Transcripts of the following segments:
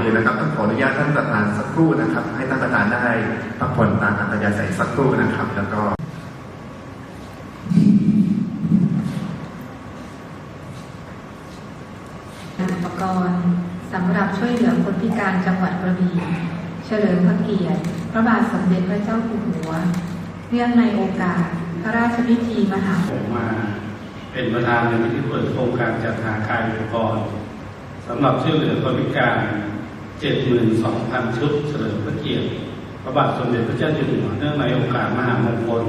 อื่นนะครับต้องขออนุญาตท่านประธานสักครู่นะครับ ให้ท่านประธานได้พักผ่อนตามอัธยาศัยสักครู่นะครับ แล้วก็อุปกรณ์สำหรับช่วยเหลือคนพิการจังหวัดกระบี่เฉลิมพระเกียรติ พระบาทสมเด็จพระเจ้าอยู่หัว เนื่องในโอกาส พระราชพิธีมหาผมมา เป็นประธานในพิธีเปิดโครงการจัดหากายอุปกรณ์ สำหรับช่วยเหลือคนพิการ 72,000 ชุดเฉลิมพระเกียรติพระบาทสมเด็จพระเจ้าอยู่หัวเนื่องในโอกาสมหามงคล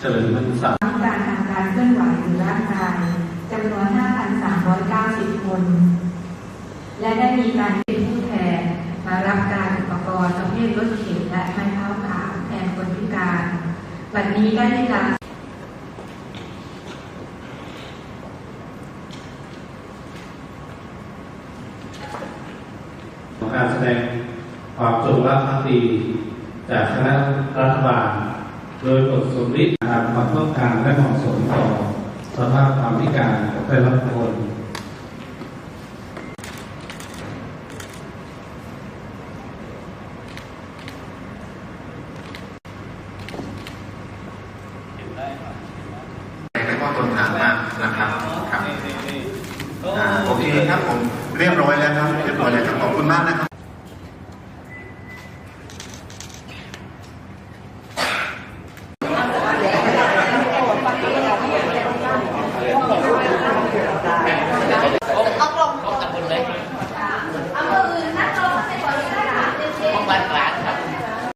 เฉลิมพรรษาพิการทางการเคลื่อนไหวหรือร่างกายจำนวน 5,390 คน และได้มีการเป็นผู้แทนมารับการอุปกรณ์ประเภทรถเข็นและไม้เท้าขาแทนคนพิการวันนี้ได้มีการ ของการแสดงความจงรักภักดีจากคณะรัฐบาล โดยบทสมฤทธิ์ตามความต้องการและเหมาะสมต่อสภาพความพิการของแต่ละคนแล้วก็ต้นทางมากนะครับครับอ่าโอเคครับผม เรียบร้อยแล้วครับเรียบร้อยแล้วครับขอบคุณมากนะครับ